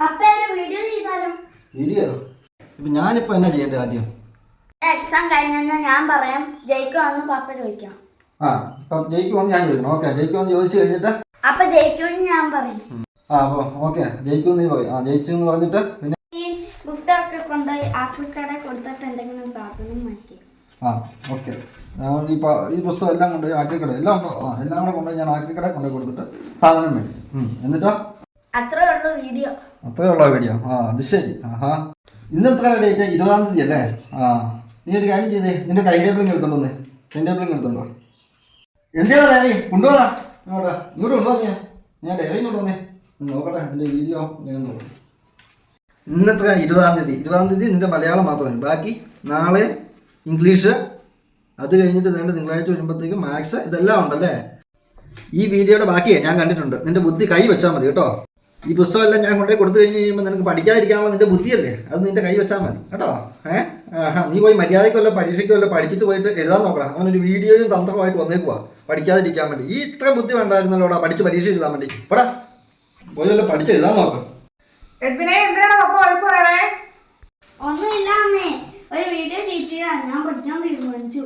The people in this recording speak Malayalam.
അപ്പൊ വീഡിയോ ഇപ്പം ഞാനിപ്പോൾ എന്നാ ചെയ്യേണ്ടത് ആദ്യം? എക്സാം ഞാൻ പറയാം. ജയിക്കുമെന്ന് പപ്പ ചോദിക്കണം ആ ഇപ്പം ജയിക്കുമെന്ന് ഞാൻ ചോദിക്കണം. ഓക്കെ ജയിക്കുമെന്ന് ചോദിച്ചു കഴിഞ്ഞിട്ട്? അപ്പൊ ജയിക്കുമെന്ന് ഞാൻ പറയും. ആ അപ്പോൾ ഓക്കെ ജയിക്കുമെന്ന് നീ പറയും. ആ ജയിച്ചു എന്ന് പറഞ്ഞിട്ട് പിന്നെ? ഈ പുസ്തകമൊക്കെ കൊണ്ടുപോയി സാധനം മാറ്റി. ആ ഓക്കെ ഞാൻ ഈ ഈ പുസ്തകം എല്ലാം കൊണ്ടുപോയി ആക്കിക്കട. എല്ലാം എല്ലാം കൂടെ കൊണ്ടുപോയി ഞാൻ ആക്കിക്കട കൊണ്ടുപോയി കൊടുത്തിട്ട് സാധനം മേടിക്കും. എന്നിട്ടോ? അത്രേ ഉള്ളൂ വീഡിയോ അത്രേ ഉള്ളൂ വീഡിയോ ആ അത് ശരി. ആഹാ. ഇന്ന് എത്ര ഡേറ്റ് ഇരുപതാം തീയതി അല്ലേ? ആ. നീ ഒരു കാര്യം ചെയ്തേ. നിന്റെ ടൈം ടേബിളിങ് എടുത്തോണ്ട് വന്നേ. ടൈം ടേബിളിങ് എടുത്തോണ്ടോ എന്തിനാ ഡയറി കൊണ്ടുപോടാ. ഇങ്ങോട്ടാ ഇങ്ങോട്ട് കൊണ്ടുപോകാ ഞാൻ ഞാൻ ഡയറി ഇങ്ങോട്ട് വന്നേ. നോക്കട്ടെ നിന്റെ വീഡിയോ നോക്കാം ഇന്നത്ര ഇരുപതാം തീയതി. ഇരുപതാം തീയതി നിന്റെ മലയാളം മാത്രമാണ് ബാക്കി നാളെ ഇംഗ്ലീഷ്. അത് കഴിഞ്ഞിട്ട് നേരെ തിങ്കളാഴ്ച വരുമ്പോഴത്തേക്കും മാത്സ് ഇതെല്ലാം ഉണ്ടല്ലേ? ഈ വീഡിയോയുടെ ബാക്കിയേ ഞാൻ കണ്ടിട്ടുണ്ട്. നിന്റെ ബുദ്ധി കൈ വെച്ചാൽ മതി കേട്ടോ. ഈ പുസ്തകമെല്ലാം ഞാൻ കൊണ്ടുപോയി കൊടുത്തു കഴിഞ്ഞ് കഴിയുമ്പോൾ നിനക്ക് പഠിക്കാതിരിക്കാനുള്ള നിന്റെ ബുദ്ധിയല്ലേ? അത് നിന്റെ കൈ വെച്ചാൽ മതി. കേട്ടോ? ഏഹ് നീ പോയി മര്യാദയ്ക്ക് വല്ല പരീക്ഷയ്ക്ക് വല്ല പഠിച്ചിട്ട് പോയിട്ട് എഴുതാൻ നോക്കണം അവനൊരു വീഡിയോയും തന്ത്രമായിട്ട് വന്നേക്കുവാ. പഠിക്കാതിരിക്കാൻ വേണ്ടി. ഈ ഇത്ര ബുദ്ധി വേണ്ടായിരുന്നല്ലോടാ പഠിച്ച് പരീക്ഷ എഴുതാൻ വേണ്ടി. പോടാ. പോയി വല്ല പഠിച്ച് എഴുതാൻ നോക്കാം. ഒന്നുമില്ല അമ്മേ. ഒരു വീഡിയോ ചെയ്യിച്ചതാണ് ഞാൻ പഠിക്കാൻ തീരുമാനിച്ചു.